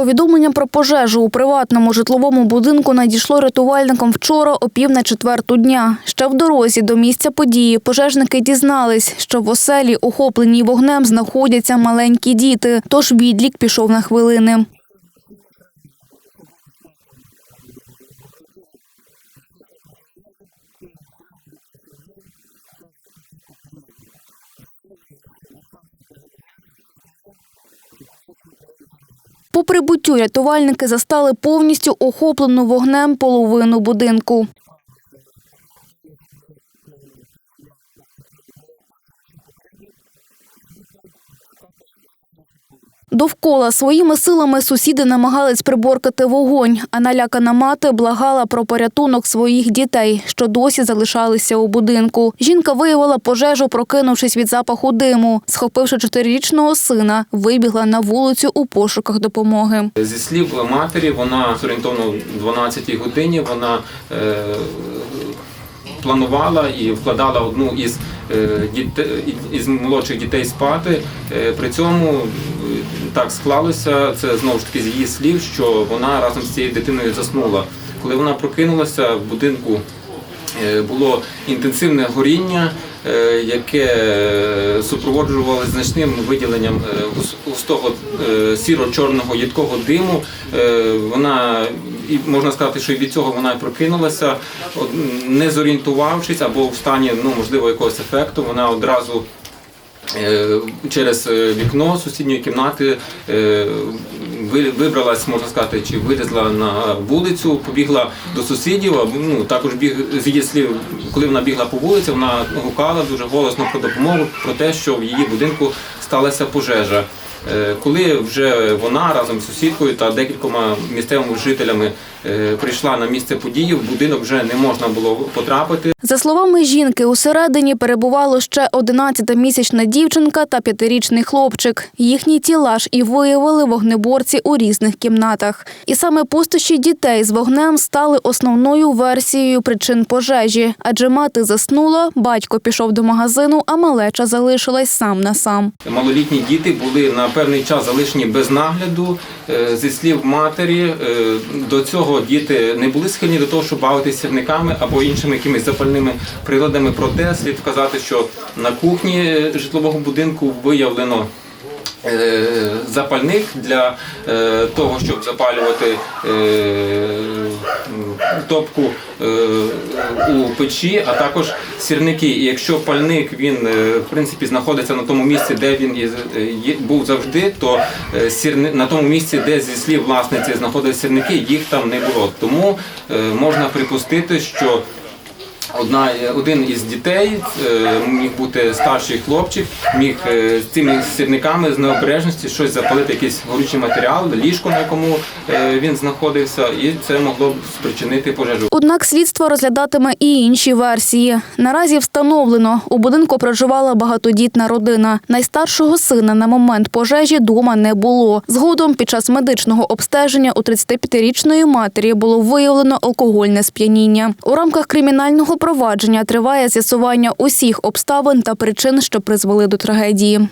Повідомлення про пожежу у приватному житловому будинку надійшло рятувальникам вчора о пів на четверту дня. Ще в дорозі до місця події пожежники дізнались, що в оселі, охопленій вогнем, знаходяться маленькі діти, тож відлік пішов на хвилини. По прибуттю рятувальники застали повністю охоплену вогнем половину будинку. Довкола своїми силами сусіди намагались приборкати вогонь, а налякана мати благала про порятунок своїх дітей, що досі залишалися у будинку. Жінка виявила пожежу, прокинувшись від запаху диму. Схопивши чотирирічного сина, вибігла на вулицю у пошуках допомоги. Зі слів матері, вона орієнтовно в 12 годині вона е, планувала і вкладала одну із, е, діте, із молодших дітей спати. Е, при цьому е, так склалося, це знову ж таки з її слів, що вона разом з цією дитиною заснула. Коли вона прокинулася в будинку. Було інтенсивне горіння, яке супроводжувалося значним виділенням гус- густого сіро-чорного їдкого диму. Вона і можна сказати, що і від цього вона і прокинулася, не зорієнтувавшись або в стані ну можливо якогось ефекту. Вона одразу Е, через е, вікно сусідньої кімнати е, вибралась, можна сказати, чи вилізла на вулицю, побігла до сусідів. Ну також біг з її слів, коли вона бігла по вулиці, вона гукала дуже голосно про допомогу, про те, що в її будинку сталася пожежа. Е, Коли вже вона разом з сусідкою та декількома місцевими жителями е, прийшла на місце події, в будинок вже не можна було потрапити. За словами жінки, усередині перебувало ще 11-місячна дівчинка та п'ятирічний хлопчик. Їхні тіла ж і виявили вогнеборці у різних кімнатах. І саме пустощі дітей з вогнем стали основною версією причин пожежі. Адже мати заснула, батько пішов до магазину, а малеча залишилась сам на сам. Малолітні діти були на певний час залишені без нагляду. Е, Зі слів матері, е, до цього діти не були схильні до того, щоб бавитися сірниками або іншими якимись запальними приладами. Проте слід вказати, що на кухні житлового будинку виявлено. е, Запальник для е, того, щоб запалювати е, топку у печі, а також сірники. І якщо пальник він в принципі знаходиться на тому місці, де він був завжди, то на тому місці, де зі слів власниці знаходилися сірники, їх там не було. Тому можна припустити, що Одна, один із дітей е, міг бути старший хлопчик, міг е, з цими сірниками з необережності щось запалити, якийсь горючий матеріал, ліжко, на якому е, він знаходився, і це могло б спричинити пожежу. Однак слідство розглядатиме і інші версії. Наразі встановлено, у будинку проживала багатодітна родина. Найстаршого сина на момент пожежі дома не було. Згодом під час медичного обстеження у 35-річної матері було виявлено алкогольне сп'яніння. У рамках кримінального провадження триває з'ясування усіх обставин та причин, що призвели до трагедії.